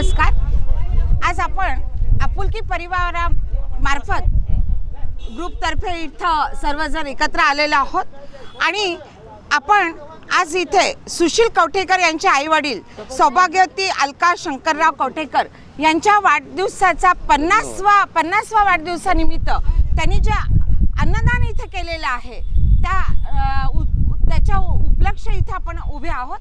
नमस्कार. आज आपण आपुलकी परिवारामार्फत ग्रुपतर्फे इथं सर्वजण एकत्र आलेलो आहोत. आणि आपण आज इथे सुशील कवठेकर यांचे आईवडील सौभाग्यवती अलका शंकरराव कवठेकर यांच्या वाढदिवसाचा पन्नासवा पन्नासवा वाढदिवसानिमित्त त्यांनी जे अन्नदान इथे केलेलं आहे त्या उ- त्याच्या उपलक्ष इथे आपण उभे आहोत.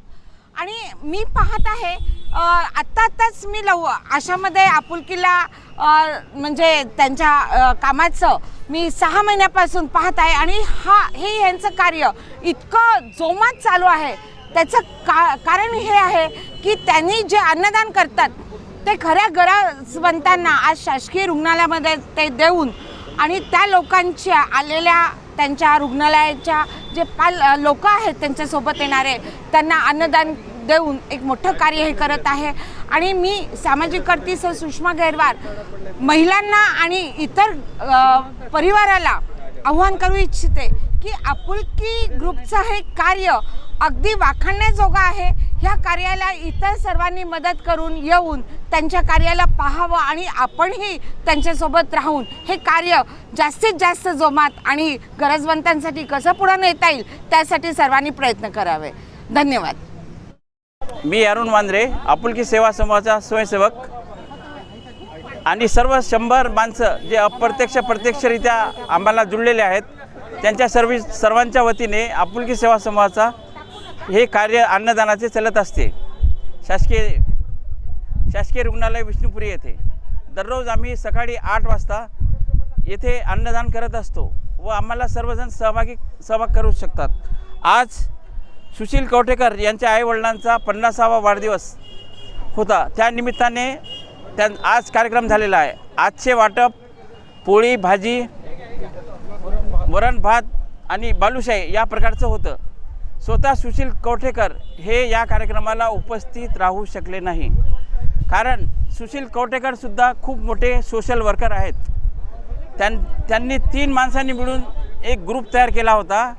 आणि मी पाहत आहे आत्ता आत्ताच मी लव आशामध्ये आपुलकीला म्हणजे त्यांच्या कामाचं मी सहा महिन्यापासून पाहत आहे आणि हा हे यांचं कार्य इतकं जोमात चालू आहे. त्याचं का कारण हे आहे की त्यांनी जे अन्नदान करतात ते खऱ्या गरजवंतांना आज शासकीय रुग्णालयामध्ये ते देऊन आणि त्या लोकांच्या आलेल्या त्यांच्या रुग्णालयाच्या जे पाल लोक आहेत त्यांच्यासोबत येणारे त्यांना अन्नदान देऊन एक मोठं कार्य हे करत आहे. आणि मी सामाजिक कर्ती सर सुषमा गैरवार. महिलांना आणि इतर परिवाराला आव्हान करू इच्छिते की आपुलकी ग्रुपचं हे कार्य अगदी वाखाणण्याजोगं आहे. ह्या कार्याला इतर सर्वांनी मदत करून येऊन त्यांच्या कार्याला पाहावं आणि आपणही त्यांच्यासोबत राहून हे कार्य जास्तीत जास्त जोमात आणि गरजवंतांसाठी कसं पुढं नेता येईल त्यासाठी सर्वांनी प्रयत्न करावे. धन्यवाद. मी अरुण वांद्रे आपुलकी सेवा समूहाचा स्वयंसेवक. आणि सर्व शंभर माणसं जे अप्रत्यक्ष प्रत्यक्षरित्या आम्हाला जुळलेले आहेत त्यांच्या सर्व सर्वांच्या वतीने आपुलकी सेवा समूहाचा हे कार्य अन्नदानाचे चलत असते. शासकीय शासकीय रुग्णालय विष्णुपुरी येथे. दररोज आम्ही सकाळी आठ वाजता येथे अन्नदान करत असतो व आम्हाला सर्वजण सहभागी सहभाग करू शकतात. आज सुशील कवठेकर यांच्या आईवडिलांचा पन्नासावा वाढदिवस होता. त्या निमित्ताने त्या आज कार्यक्रम झालेला आहे. आजचे वाटप पोळी भाजी वरण भात आणि बालुशाही या प्रकारचं होतं. स्वतः सुशील कवठेकर हे या कार्यक्रमाला उपस्थित राहू शकले नाही. कारण सुशील कवठेकरसुद्धा खूप मोठे सोशल वर्कर आहेत. त्यां त्यांनी तीन माणसांनी मिळून एक ग्रुप तयार केला होता.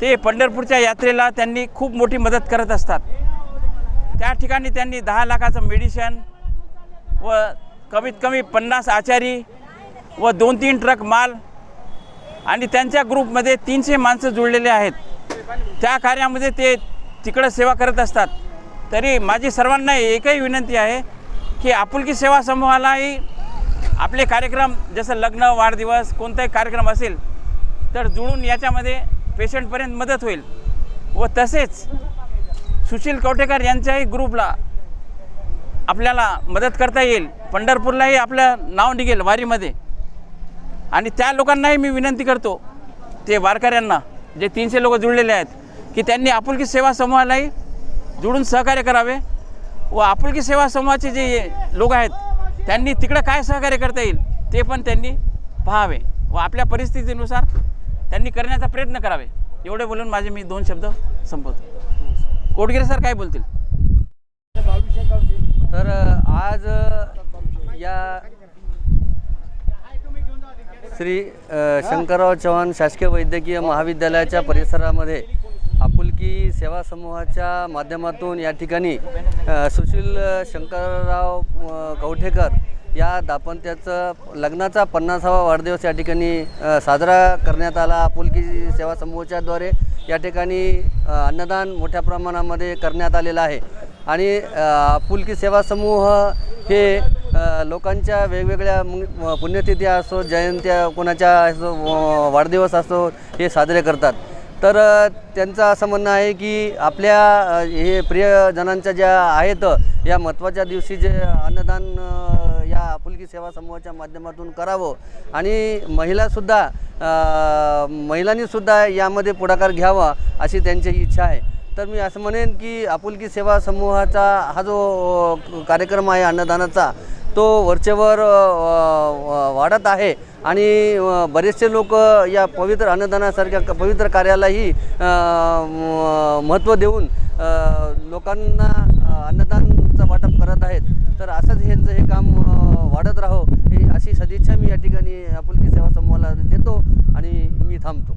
ते पंढरपूरच्या यात्रेला त्यांनी खूप मोठी मदत करत असतात. त्या ठिकाणी त्यांनी दहा लाखाचं मेडिशन व कमीत कमी पन्नास आचारी व दोन तीन ट्रक माल आणि त्यांच्या ग्रुपमध्ये तीनशे माणसं जुळलेले आहेत. त्या कार्यामध्ये ते तिकडं सेवा करत असतात. तरी माझी सर्वांना एकही विनंती आहे की आपुलकी सेवा समूहालाही आपले कार्यक्रम जसं लग्न वाढदिवस कोणताही कार्यक्रम असेल तर जुळून याच्यामध्ये पेशंटपर्यंत मदत होईल. व तसेच सुशील कवटेकर यांच्याही ग्रुपला आपल्याला मदत करता येईल. पंढरपूरलाही आपलं नाव निघेल वारीमध्ये. आणि त्या लोकांनाही मी विनंती करतो ते वारकऱ्यांना जे तीनशे लोक जुळलेले आहेत की त्यांनी आपुलकी सेवा समूहालाही जुळून सहकार्य करावे. व आपुलकी सेवा समूहाचे जे लोक आहेत त्यांनी तिकडं काय सहकार्य करता येईल ते पण त्यांनी पाहावे. व आपल्या परिस्थितीनुसार त्यांनी करण्याचा प्रयत्न करावे. एवढे बोलून माझे मी दोन शब्द संपवतो. कोटगिरे सर काय बोलतील? तर आज या श्री शंकरराव चव्हाण शासकीय वैद्यकीय महाविद्यालयाच्या परिसरामध्ये आपुलकी सेवा समूहाच्या माध्यमातून या ठिकाणी सुशील शंकरराव कवठेकर या दाम्पत्याचं लग्नाचा पन्नासावा वाढदिवस या ठिकाणी साजरा करण्यात आला. आपुलकी सेवा समूहाच्याद्वारे या ठिकाणी अन्नदान मोठ्या प्रमाणामध्ये करण्यात आलेलं आहे. आणि आपुलकी सेवा समूह हे लोकांच्या वेगवेगळ्या पुण्यतिथी असो जयंत्या कोणाच्या असो वाढदिवस असो हे साजरे करतात. तर त्यांचं असं म्हणणं आहे की आपल्या हे प्रियजनांच्या ज्या आहेत या महत्त्वाच्या दिवशी जे अन्नदान अ, सेवा समूहाच्या माध्यमातून करावं. आणि महिलासुद्धा महिलांनीसुद्धा यामध्ये पुढाकार घ्यावा अशी त्यांची इच्छा आहे. तर मी असं म्हणेन की आपुलकी सेवा समूहाचा हा जो कार्यक्रम आहे अन्नदानाचा तो वरचेवर वाढत आहे. आणि बरेचसे लोक या पवित्र अन्नदानासारख्या पवित्र कार्यालाही महत्त्व देऊन लोकांना अन्नदानचा वाटप करत आहेत तर असंच ह्यांचं हे काम अ, वाढत राहो ही अशी सदिच्छा मी या ठिकाणी आपुलकी सेवा समूहाला देतो आणि मी थांबतो.